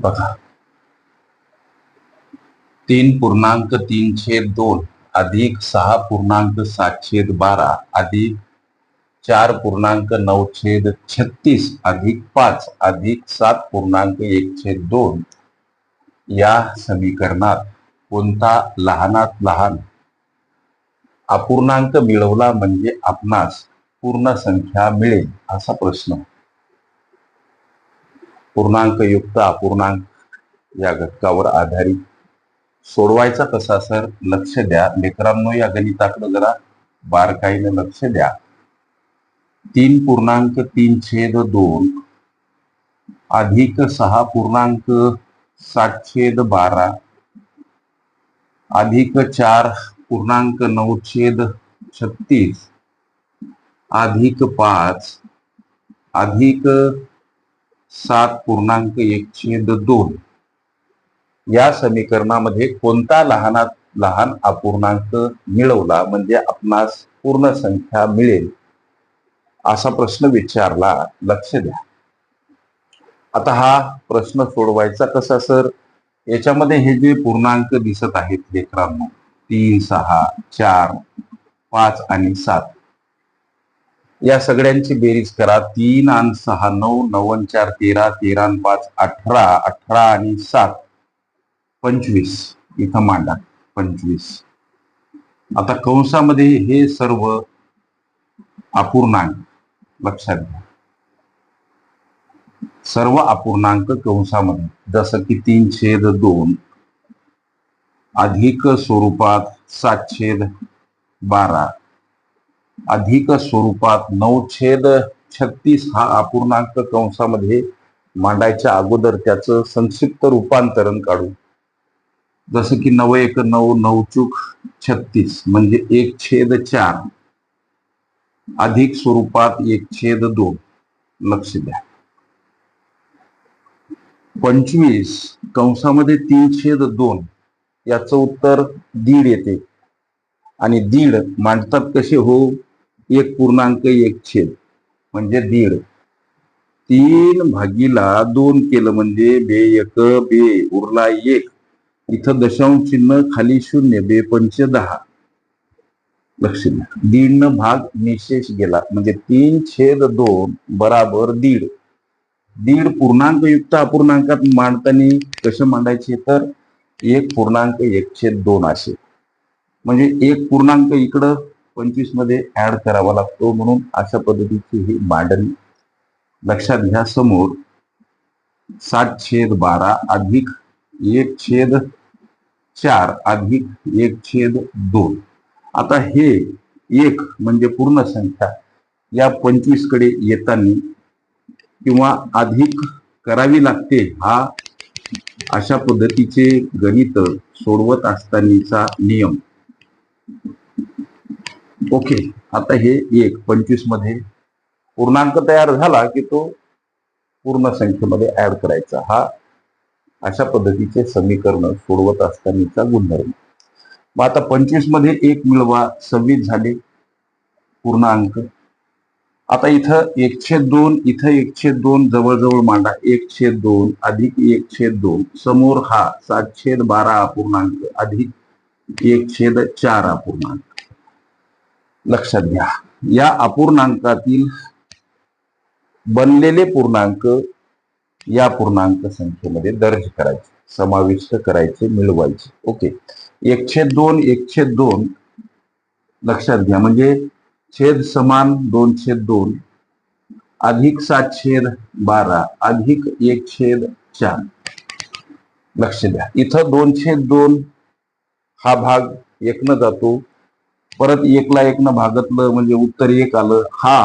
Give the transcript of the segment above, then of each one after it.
बघा. तीन पूर्णांक तीन छेद दोन अधिक सहा पूर्णांक सात छेद बारा अधिक चार पूर्णांक नऊ छेद छत्तीस अधिक पाच अधिक सात पूर्णांक एक छेद दोन या समीकरणात कोणता लहानात लहान अपूर्णांक मिळवला म्हणजे आपणास पूर्ण संख्या मिळेल असा प्रश्न. पूर्णांक युक्त अपूर्णांक या घटकावर आधारित सोडवायचा कसा सर? लक्ष द्या. लेकरांनो या गणिताकडे जरा बारकाईने लक्ष द्या. तीन पूर्णांक तीन छेद दोन अधिक सहा पूर्णांक सात छेद बारा अधिक चार पूर्णांक नऊ छेद छत्तीस अधिक पाच अधिक सात पूर्णांक एक छेद दोन. या समीकरणामध्ये कोणता लहानात लहान अपूर्णांक मिळवला म्हणजे आपणास पूर्ण संख्या मिळेल? असा प्रश्न विचारला लक्ष द्या. आता हा प्रश्न सोडवायचा कसा सर? याच्यामध्ये हे जे पूर्णांक दिसत आहेत लेकरांनो तीन सहा चार पाच आणि सात या सगळ्यांची बेरीज करा. तीन आणि सहा नऊ नऊ चार तेरा तेरा आणि पाच अठरा अठरा आणि सात. पंचवीस. इथं मांडा. पंचवीस. आता कंसामध्ये हे सर्व अपूर्णांक. लक्षात घ्या. सर्व अपूर्णांक कंसामध्ये. जसं की तीन छेद दोन. अधिक स्वरूपात सात छेद बारा. अधिक स्वरूपात नऊ छेद छत्तीस हा अपूर्णांक कंसामध्ये मांडायच्या अगोदर त्याचं संक्षिप्त रूपांतरण काढू. जसं की नव एक नऊ नऊ चूक छत्तीस म्हणजे एक छेद चार. अधिक स्वरूपात एक छेद दोन. लक्ष द्या. पंचवीस कंसामध्ये तीन छेद दोन. याचं उत्तर दीड येते. आणि दीड मांडतात कसे हो? एक पूर्णांक एक छेद म्हणजे दीड. तीन भागीला दोन केलं म्हणजे बे एक बे उरला एक. इथं दशांश चिन्ह खाली शून्य बे पंच दहा. लक्ष द्या. दीड भाग निशेष गेला म्हणजे तीन छेद दोन बराबर दीड. दीड पूर्णांक युक्त अपूर्णांकात मांडताना कसे मांडायचे तर? एक पूर्णांक एक छेद दोन असे. म्हणजे एक पूर्णांक इकडं पंचवीसमध्ये ऍड करावा लागतो म्हणून अशा पद्धतीची ही मांडणी लक्षात घ्या. समोर सात छेद बारा अधिक एक छेद चार अधिक एक छेद दोन. आता हे एक म्हणजे पूर्ण संख्या या पंचवीसकडे येताना किंवा अधिक करावी लागते हा अशा पद्धतीचे गणित सोडवत असतानाचा नियम. ओके आता हे एक पंचवीसमध्ये पूर्णांक तयार झाला की तो पूर्ण संख्येमध्ये ऍड करायचा. हा अशा पद्धतीचे समीकरण सोडवत असतानाचा गुणधर्म. मग आता पंचवीसमध्ये एक मिळवा सव्वीस झाले पूर्णांक. आता इथं एकशे दोन इथं एकशे दोन जवळजवळ मांडा. एकशे दोन अधिक एकशे दोन समोर हा सात छेद बारा अपूर्णांक अधिक एक छेद चार अपूर्णांक लक्षात घ्या. या अपूर्णांकातील बनलेले पूर्णांक या पूर्णांक संख्येमध्ये दर्ज करायचे समाविष्ट करायचे मिळवायचे. ओके. एकशे दोन एकशे दोन. लक्षात घ्या. म्हणजे छेद समान दोन छेद दोन अधिक सात छेद बारा अधिक एक छेद चार. लक्ष द्या. इथं दोन छेद दोन हा भाग एकनं जातो परत एकला एकनं भागतलं म्हणजे उत्तर एक आलं हा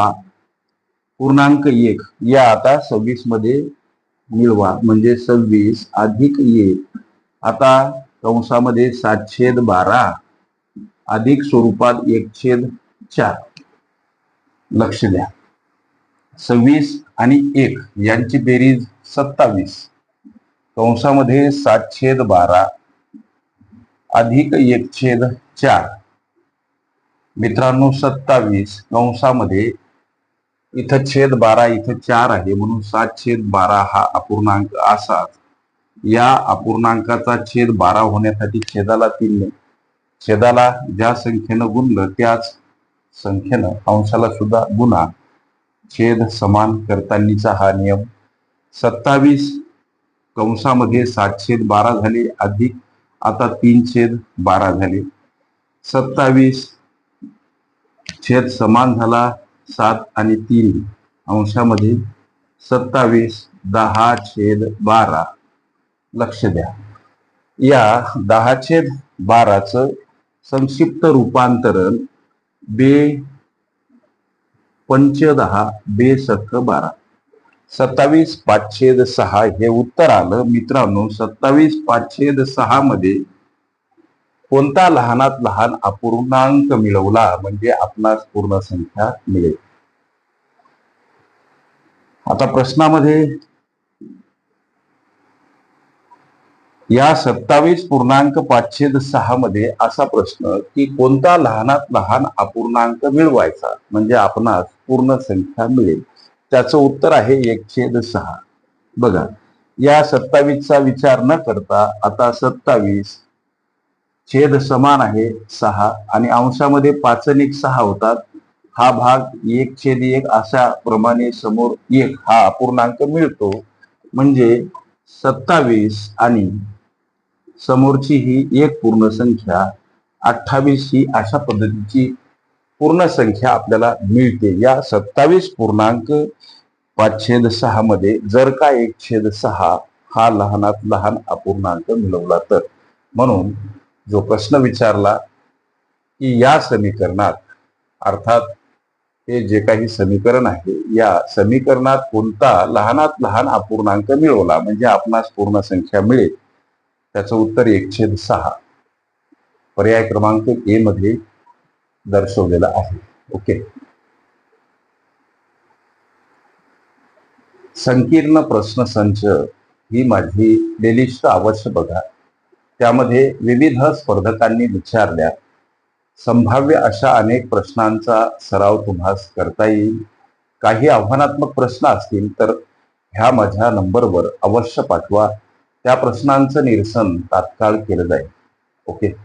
पूर्णांक एक. या आता सव्वीसमध्ये मिळवा. म्हणजे सव्वीस अधिक एक. आता कंसामध्ये सात छेद बारा. अधिक स्वरूपात एक छेद चार. लक्ष द्या. सव्वीस आणि एक यांची बेरीज सत्तावीस. कंसामध्ये सात छेद बारा. अधिक एक छेद चार. मित्रांनो सत्तावीस कंसामध्ये इथं छेद बारा इथं चार आहे. म्हणून सात छेद बारा हा अपूर्णांक असाच. या अपूर्णांकाचा छेद बारा होण्यासाठी छेदाला तीनने छेदाला ज्या संख्येनं गुणलं त्याच संख्येनं अंशाला सुद्धा गुणा. छेद समान करतानीचा हा नियम. सत्तावीस कंसामध्ये सात छेद बारा झाले. अधिक आता तीन छेद बारा झाले. सत्तावीस छेद समान झाला सात आणि तीन अंशामध्ये सत्तावीस दहा छेद बारा. लक्ष द्या. या दहा छेद बाराचं संक्षिप्त रूपांतरण बे पंचदहा बे सख बारा. सत्तावीस पाचछेद सहा हे उत्तर आलं. मित्रांनो सत्तावीस पाचशेद सहा मध्ये कोणता लहानात लहान अपूर्णांक मिळवला म्हणजे आपणास पूर्ण संख्या मिळेल? आता प्रश्नामध्ये या सत्तावीस पूर्णांक पाचशे सहा मध्ये असा प्रश्न की कोणता लहानात लहान अपूर्णांक मिळवायचा म्हणजे आपणास पूर्ण संख्या मिळेल? त्याचं उत्तर आहे एकशे सहा. बघा या सत्तावीसचा विचार न करता आता सत्तावीस छेद समान आहे सहा आणि अंशामध्ये पाच एक सहा होतात. हा भाग एक छेद एक अशा प्रमाणे समोर एक हा अपूर्णांक मिळतो. म्हणजे सत्तावीस आणि समोरची ही एक पूर्ण संख्या अठ्ठावीस ही अशा पद्धतीची पूर्ण संख्या आपल्याला मिळते. या सत्तावीस पूर्णांक पाचशेद सहा मध्ये जर का एक छेद सहा हा लहानात लहान अपूर्णांक मिळवला तर. म्हणून जो प्रश्न विचारला की या समीकरणात अर्थात हे जे काही समीकरण आहे या समीकरणात कोणता लहानात लहान अपूर्णांक मिळवला म्हणजे आपणास पूर्ण संख्या मिळेल त्याचं उत्तर एकशे सहा. पर्याय क्रमांक ए मध्ये दर्शवलेला आहे. ओके. संकीर्ण प्रश्न संच ही माझी लिस्ट अवश्य बघा. त्यामध्ये विविध स्पर्धकांनी विचारल्या संभाव्य अशा अनेक प्रश्नांचा सराव तुम्हास करता येईल? काही आव्हानात्मक प्रश्न असतील तर ह्या माझ्या नंबरवर अवश्य पाठवा. त्या प्रश्नांचं निरसन तात्काळ केलं जाईल. ओके.